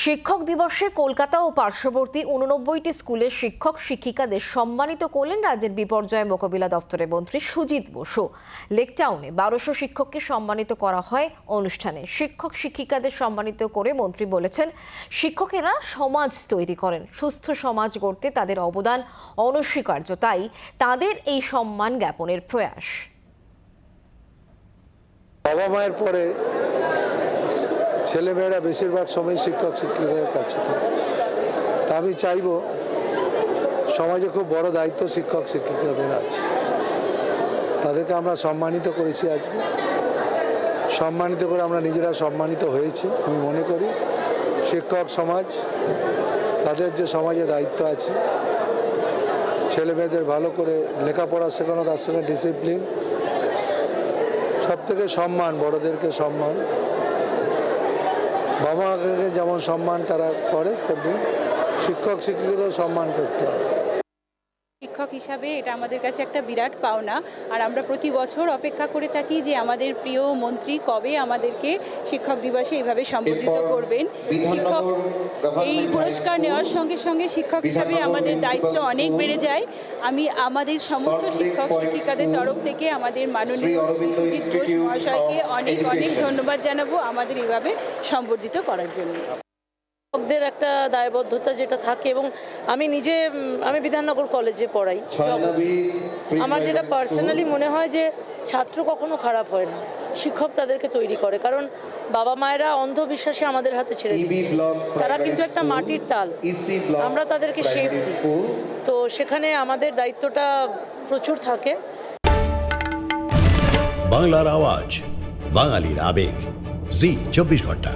শিক্ষক দিবসে কলকাতা ও পার্শ্ববর্তী উননব্বইটি স্কুলের শিক্ষক শিক্ষিকাদের সম্মানিত করলেন রাজ্যের বিপর্যয় মোকাবিলা দপ্তরের মন্ত্রী সুজিত বসু। লেকটাউনে বারোশো শিক্ষককে সম্মানিত করা হয় অনুষ্ঠানে। শিক্ষক শিক্ষিকাদের সম্মানিত করে মন্ত্রী বলেছেন, শিক্ষকেরা সমাজ তৈরি করেন। সুস্থ সমাজ গড়তে তাদের অবদান অনস্বীকার্য। তাই তাদের এই সম্মান জ্ঞাপনের প্রয়াস। বাবা মায়ের পরে ছেলেমেয়েরা বেশিরভাগ সময় শিক্ষক, শিক্ষিকাদের কাছে থাকে। তা আমি চাইব, সমাজে খুব বড় দায়িত্ব শিক্ষক, শিক্ষিকাদের আছে। তাদেরকে আমরা সম্মানিত করেছি আজকে। সম্মানিত করে আমরা নিজেরা সম্মানিত হয়েছি, আমি মনে করি। শিক্ষক সমাজ, তাদের যে সমাজে দায়িত্ব আছে ছেলে মেয়েদের ভালো করে লেখাপড়া শেখানো, তার সঙ্গে ডিসিপ্লিন সব থেকে সম্মান, বড়দেরকে সম্মান। বাবা মাকে যেমন সম্মান তারা করে তেমনি শিক্ষক শিক্ষিকাদেরও সম্মান করতে হবে শিক্ষক হিসাবে এটা আমাদের কাছে একটা বিরাট পাওনা। আর আমরা প্রতি বছর অপেক্ষা করে থাকি যে আমাদের প্রিয় মন্ত্রী কবে আমাদেরকে শিক্ষক দিবসে এইভাবে সম্বোধিত করবেন। শিক্ষক এই পুরস্কার নেওয়ার সঙ্গে সঙ্গে শিক্ষক হিসাবে আমাদের দায়িত্ব অনেক বেড়ে যায়। আমি আমাদের সমস্ত শিক্ষক শিক্ষিকাদের তরফ থেকে আমাদের মাননীয় ঘোষ মহাশয়কে অনেক অনেক ধন্যবাদ জানাব আমাদের এইভাবে সম্বর্ধিত করার জন্য। শিক্ষকদের একটা দায়বদ্ধতা যেটা থাকে এবং আমি নিজে আমি বিধাননগর কলেজে পড়াই আমার যেটা পার্সোনালি মনে হয় যে ছাত্র কখনো খারাপ হয় না। শিক্ষক তাদেরকে তৈরি করে কারণ বাবা মায়েরা অন্ধবিশ্বাসে আমাদের হাতে ছেড়ে ইবি দিচ্ছে। তারা কিন্তু একটা মাটির তাল। আমরা তাদেরকে শেপ দিই। তো সেখানে আমাদের দায়িত্বটা প্রচুর থাকে। বাংলার আওয়াজ বাঙালির আবেগ। জি চব্বিশ ঘণ্টা।